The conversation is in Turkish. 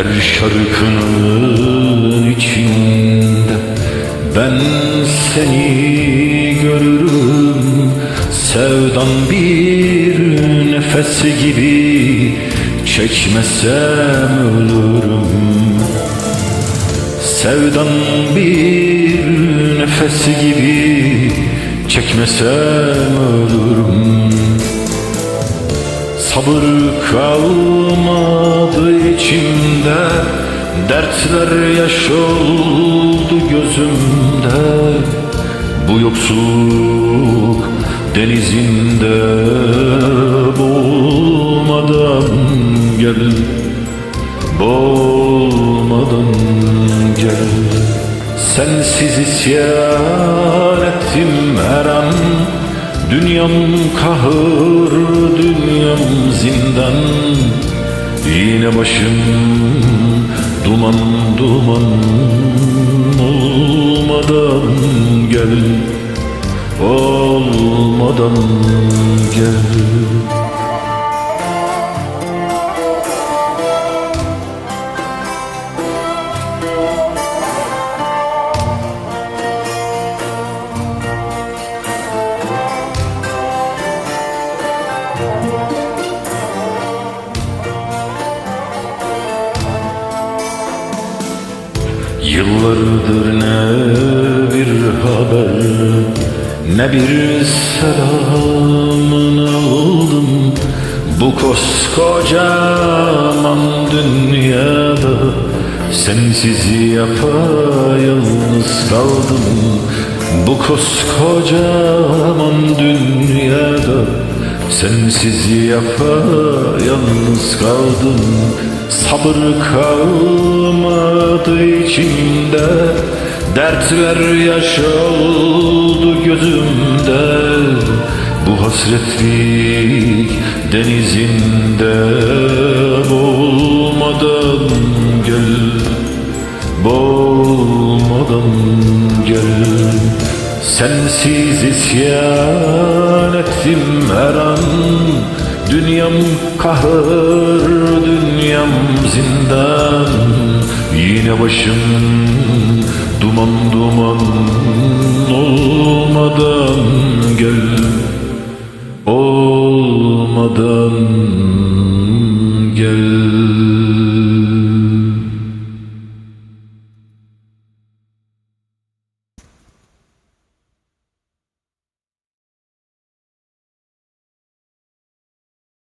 Her şarkının içinde Ben seni görürüm. Sevdan bir nefes gibi Çekmesem ölürüm. Sevdan bir nefes gibi Çekmesem ölürüm Sabır kalmadı içimde Dertler yaş oldu gözümde. Bu yoksulluk denizinde Boğulmadan gel Boğulmadan gel. Sensiz isyan ettim her an Dünyam kahır, dünyam zindan. Yine başım duman duman Olmadan gel, olmadan gel Yıllardır ne bir haber Ne bir selamını aldım Bu koskocaman dünyada Sensiz yapayalnız kaldım. Bu koskocaman dünyada Sensiz yapayalnız kaldım. Sabır kalmadı içimde. Dertler yaş oldu gözümde. Bu hasretlik denizinde Boğulmadan gel. Boğulmadan gel. Sensiz isyan ettim her an. Dünyam kahır, dünyam zindan Yine başım duman duman olmadan gel Olmadan gel